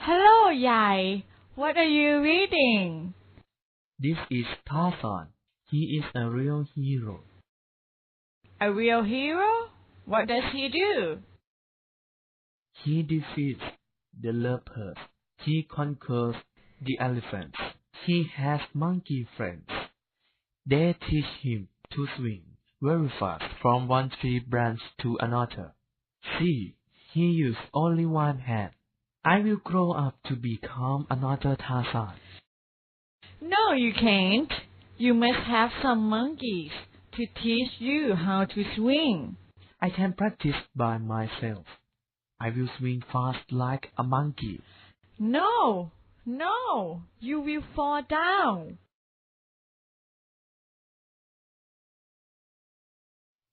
Hello, Yai. What are you reading? This is Tarzan. He is a real hero. A real hero? What does he do? He defeats the leopards. He conquers the elephants. He has monkey friends. They teach him to swing very fast from one tree branch to another. See, he uses only one hand. I will grow up to become another Tarzan. No, you can't. You must have some monkeys to teach you how to swing. I can practice by myself. I will swing fast like a monkey. No, no, you will fall down.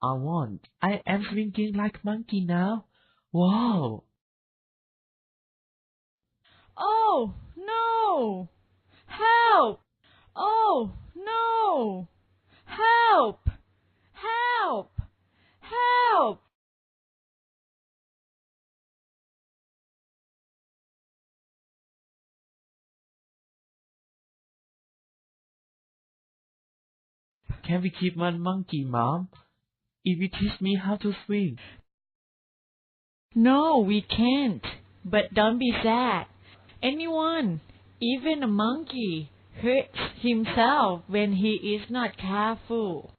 I want. I am swinging like monkey now. Wow! Oh, no! Help! Oh, no! Help! Help! Help! Can we keep my monkey, Mom? If you teach me how to swing. No, we can't. But don't be sad. Anyone, even a monkey, hurts himself when he is not careful.